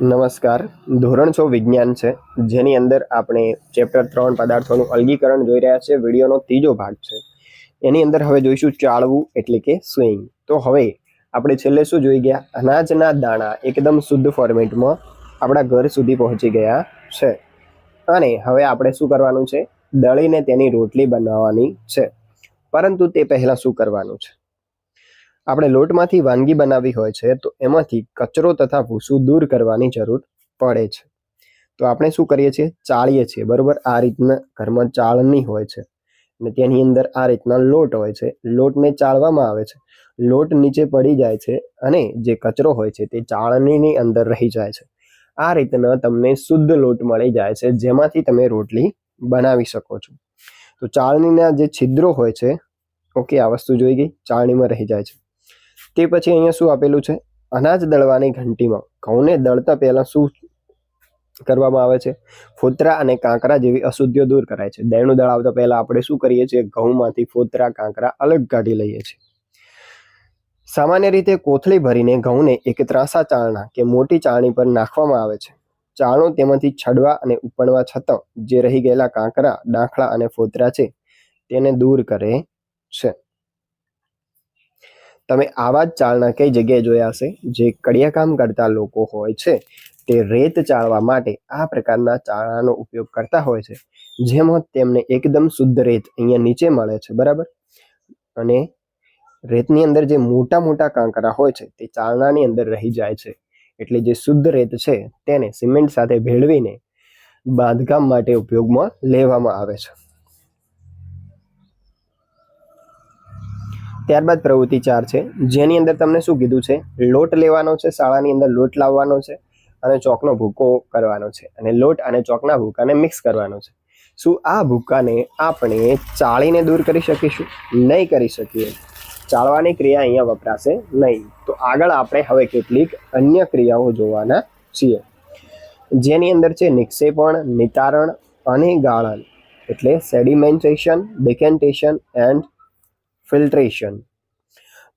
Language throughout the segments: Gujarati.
નમસ્કાર. ધોરણ છ વિજ્ઞાન છે. જેની અંદર આપણે ચેપ્ટર ત્રણ પદાર્થોનું અલગીકરણ જોઈ રહ્યા છે વિડીયોનો ત્રીજો ભાગ છે. એની અંદર હવે જોઈશું ચાળવું એટલે કે સ્વિંગ. તો હવે આપણે છેલ્લે શું જોઈ ગયા? અનાજના દાણા એકદમ શુદ્ધ ફોર્મેટમાં આપણા ઘર સુધી પહોંચી ગયા છે. અને હવે આપણે શું કરવાનું છે? દળીને તેની રોટલી બનાવવાની છે. પરંતુ તે પહેલાં શું કરવાનું છે? આપણે લોટમાંથી વાનગી બનાવવી હોય છે, તો એમાંથી કચરો તથા ભૂસું દૂર કરવાની જરૂર પડે છે. તો આપણે શું કરીએ છીએ? ચાળીએ છીએ, બરાબર? આ રીતના ઘરમાં ચાળણી હોય છે. અને તેની અંદર આ રીતના લોટ હોય છે. લોટને ચાળવામાં આવે છે. લોટ નીચે પડી જાય છે અને જે કચરો હોય છે તે ચાળણીની અંદર રહી જાય છે. આ રીતના તમને શુદ્ધ લોટ મળી જાય છે, જેમાંથી તમે રોટલી બનાવી શકો છો. તો ચાળણીના જે છિદ્રો હોય છે, ઓકે, આ વસ્તુ જોઈ ગઈ? ચાળણીમાં રહી જાય છે. તે પછી અહીંયા શું આપેલું છે? અનાજ દળવાની ઘંટીમાં ઘઉંને દળતા પહેલાં શું કરવામાં આવે છે? ફોતરા અને કાંકરા જેવી અશુદ્ધિઓ દૂર કરાય છે. દળનું દળાવતા પહેલાં આપણે શું કરીએ છીએ? ઘઉંમાંથી ફોતરા, કાંકરા અલગ કાઢી લઈએ છીએ. સામાન્ય રીતે કોથળી ભરીને ઘઉંને એક ત્રાસા ચાળણા કે મોટી ચાળણી પર નાખવામાં આવે છે. ચાળણો તેમાંથી છડવા અને ઉપડવા છતાં જે રહી ગયેલા કાંકરા, ડાંખળા અને ફોતરા છે, તેને દૂર કરે છે. તમે આવા જ ચાળણા કઈ જગ્યાએ જોયા હશે? જે કડિયા કામ કરતા લોકો હોય છે, તે રેત ચાળવા માટે આ પ્રકારના ચાળાનો ઉપયોગ કરતા હોય છે, જેમાં તેમને એકદમ શુદ્ધ રેત અહીંયા નીચે મળે છે, બરાબર? અને રેતની અંદર જે મોટા મોટા કાંકરા હોય છે, તે ચાળણાની અંદર રહી જાય છે. એટલે જે શુદ્ધ રેત છે, તેને સિમેન્ટ સાથે ભેળવીને બાંધકામ માટે ઉપયોગમાં લેવામાં આવે છે. ત્યારબાદ પ્રવૃત્તિ ચાર છે. જેની અંદર તમને શું કીધું છે? લોટ લેવાનો છે, શાળાની અંદર લોટ લાવવાનો છે અને ચોકનો ભૂકો કરવાનો છે. અને લોટ અને ચોકના ભૂકાને મિક્સ કરવાનો છે. શું આ ભૂકાને આપણે ચાળીને દૂર કરી શકીશું? નહીં કરી શકીએ. ચાળવાની ક્રિયા અહીંયા વપરાશે નહીં. તો આગળ આપણે હવે કેટલીક અન્ય ક્રિયાઓ જોવાના છીએ. જેની અંદર છે નિક્ષેપણ, નિતારણ અને ગાળણ. એટલે સેડિમેન્ટેશન ડિકેન્ટેશન એન્ડ ફિલ્ટ્રેશન.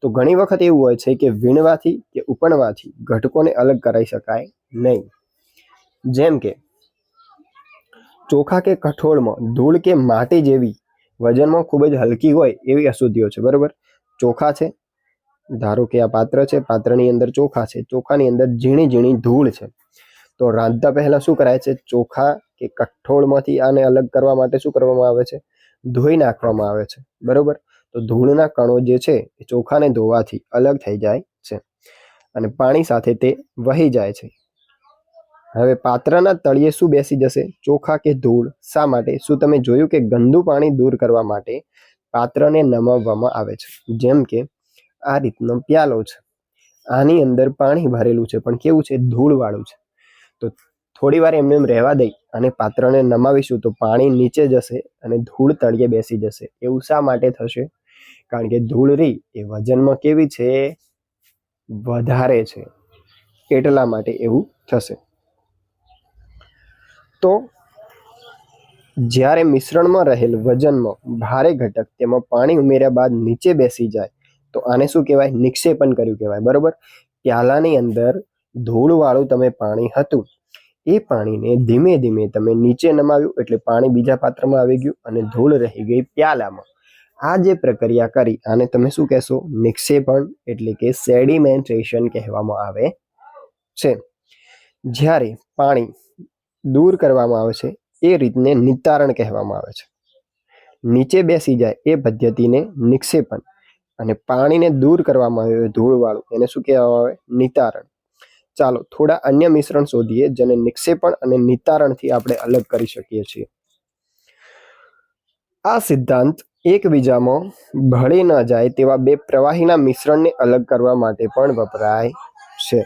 તો ઘણી વખત એવું હોય છે કે વીણવાથી કે ઉપણવાથી ઘટકોને અલગ કરાઈ શકાય નહીં. જેમ કે, ચોખા કે કઠોળમાં ધૂળ કે માટી જેવી વજનમાં ખૂબ જ હલકી હોય એવી અશુદ્ધિઓ છે, બરાબર? ચોખા છે, ધારો કે આ પાત્ર છે, પાત્રની અંદર ચોખા છે, ચોખાની અંદર ઝીણી ઝીણી ધૂળ છે. તો રાંધતા પહેલાં શું કરાય છે? ચોખા કે કઠોળમાંથી આને અલગ કરવા માટે શું કરવામાં આવે છે? ધોઈ નાખવામાં આવે છે, બરોબર? તો ધૂળના કણો જે છે એ ચોખાને ધોવાથી અલગ થઈ જાય છે અને પાણી સાથે તે વહી જાય છે. હવે પાત્રના તળિયે શું બેસી જશે? ચોખા કે ધૂળ? શા માટે? શું તમે જોયું કે ગંદુ પાણી દૂર કરવા માટે પાત્રને નમાવવામાં આવે છે? જેમ કે આ રીતનો પ્યાલો છે. આની અંદર પાણી ભરેલું છે, પણ કેવું છે? ધૂળવાળું છે. તો થોડી વાર એમને એમ રહેવા દઈ અને પાત્રને નમાવીશું તો પાણી નીચે જશે અને ધૂળ તળિયે બેસી જશે. એવું શા માટે થશે? કારણ કે ધૂળ રહી એ વજનમાં કેવી છે? વધારે છે. એટલા માટે એવું થશે. તો જ્યારે મિશ્રણમાં રહેલ વજનમાં ભારે ઘટક તેમાં પાણી ઉમેર્યા બાદ નીચે બેસી જાય, તો આને શું કહેવાય? નિક્ષેપણ કર્યું કહેવાય. બરોબર? પ્યાલાની અંદર ધૂળવાળું તમે પાણી હતું. એ પાણીને ધીમે ધીમે તમે નીચે નમાવ્યું એટલે પાણી બીજા પાત્રમાં આવી ગયું અને ધૂળ રહી ગઈ પ્યાલામાં. આ જે પ્રક્રિયા કરી આને તમે શું કહેશો? નિક્ષેપણ એટલે કે સેડિમેન્ટેશન કહેવામાં આવે છે. જ્યારે પાણી દૂર કરવામાં આવે છે, એ રીતને નિતારણ કહેવામાં આવે છે. નીચે બેસી જાય એ પદ્ધતિને નિક્ષેપણ અને પાણીને દૂર કરવામાં આવે ધૂળવાળું એને શું કહેવામાં આવે? નિતારણ. ચાલો, થોડા અન્ય મિશ્રણ શોધીએ જેને નિક્ષેપણ અને નિતારણથી આપણે અલગ કરી શકીએ છીએ. આ સિદ્ધાંત એકબીજામાં ભળી ન જાય તેવા બે પ્રવાહીના મિશ્રણને અલગ કરવા માટે પણ વપરાય છે.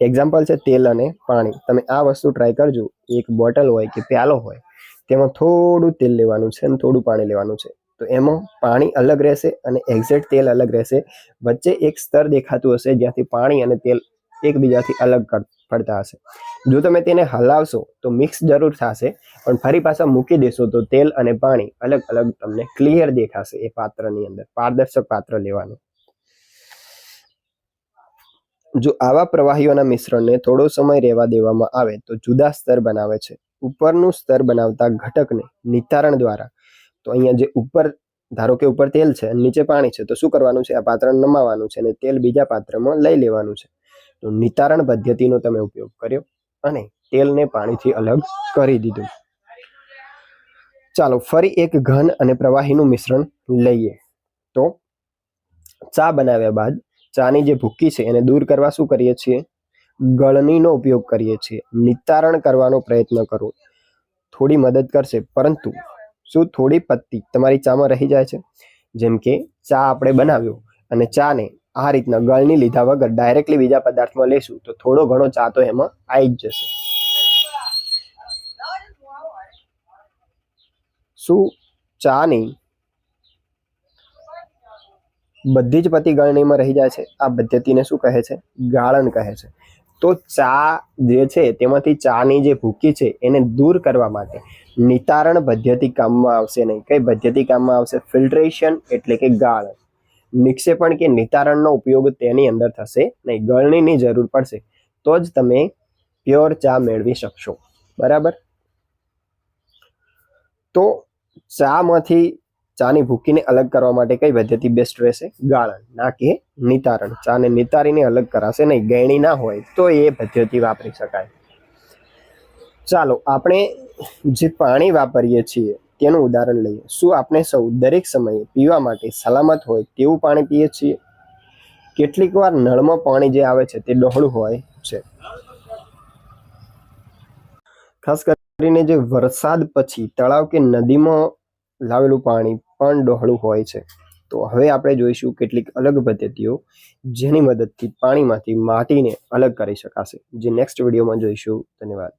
એક્ઝામ્પલ છે તેલ અને પાણી. તમે આ વસ્તુ ટ્રાય કરજો. એક બોટલ હોય કે પ્યાલો હોય, તેમાં થોડું તેલ લેવાનું છે અને થોડું પાણી લેવાનું છે. તો એમાં પાણી અલગ રહેશે અને એક્ઝેક્ટ તેલ અલગ રહેશે. વચ્ચે એક સ્તર દેખાતું હશે જ્યાંથી પાણી અને તેલ એકબીજાથી અલગ કર- પડતા હશે. જો તમે તેને હલાવશો, તો મિક્સ જરૂર થશે, પણ ફરી પાછા મૂકી દેશો તો તેલ અને પાણી અલગ અલગ તમને ક્લિયર દેખાશે એ પાત્રની અંદર, પારદર્શક પાત્ર લેવાનું. જો આવા પ્રવાહીઓના મિશ્રણને થોડો સમય રહેવા દેવામાં આવે, તો જુદા સ્તર બનાવે છે. ઉપરનું સ્તર બનાવતા ઘટકને નિતારણ દ્વારા. તો અહીંયા જે ઉપર, ધારો કે ઉપર તેલ છે, નીચે પાણી છે, તો શું કરવાનું છે? આ પાત્ર નમાવાનું છે અને તેલ બીજા પાત્રમાં લઈ લેવાનું છે. તો નિતારણ પદ્ધતિનો તમે ઉપયોગ કર્યો અને તેલને પાણીથી અલગ કરી દીધું. ચાલો ફરી એક ઘન અને પ્રવાહીનું મિશ્રણ લઈએ. તો ચા બનાવ્યા બાદ ચાની જે ભૂકી છે એને દૂર કરવા શું કરીએ છીએ? ગળણીનો ઉપયોગ કરીએ છીએ. નિતારણ કરવાનો પ્રયત્ન કરો. થોડી મદદ કરશે. પરંતુ શું થોડી પત્તી તમારી ચામાં રહી જાય છે? જેમ કે ચા આપણે બનાવ્યો અને ચાને આ રીતના ગળણી લીધા વગર ડાયરેક્ટલી બીજા પદાર્થમાં લેશું, તો થોડો ઘણો ચા તો એમાં આવી જ જશે. શું? ચાની બધી જ પતિ ગળણીમાં રહી જાય છે. આ પદ્ધતિને શું કહે છે? ગાળણ કહે છે. તો ચા જે છે, તેમાંથી ચાની જે ભૂકી છે, એને દૂર કરવા માટે નિતારણ પદ્ધતિ કામમાં આવશે નહીં. કઈ પદ્ધતિ કામમાં આવશે? ફિલ્ટ્રેશન એટલે કે ગાળણ. નિક્ષેપણ કે નિતારણનો ઉપયોગ તેની અંદર થશે નહીં, ગળણીની જરૂર પડશે, તો જ તમે પ્યોર ચા મેળવી શકશો. બરાબર? તો ચામાંથી ચાની ભૂકીને અલગ કરવા માટે કઈ પદ્ધતિ બેસ્ટ રહેશે? ગાળણ, ના કે નિતારણ. ચાને નિતારીને અલગ કરાશે નહીં ગેણી ના હોય તો એ પદ્ધતિ વાપરી શકાય. ચાલો, આપણે જે પાણી વાપરીએ છીએ તેનું ઉદાહરણ લઈએ. શું આપણે સૌ દરેક સમયે પીવા માટે સલામત હોય તેવું પાણી પીએ છીએ? કેટલીક વાર નળમાં પાણી જે આવે છે તે ડહોળું હોય છે. ખાસ કરીને જે વરસાદ પછી તળાવ કે નદીમાં લાવેલું પાણી પણ ડહોળું હોય છે. તો હવે આપણે જોઈશું કેટલીક અલગ પદ્ધતિઓ જેની મદદથી પાણીમાંથી માટીને અલગ કરી શકાશે. જે નેક્સ્ટ વિડીયોમાં જોઈશું. ધન્યવાદ.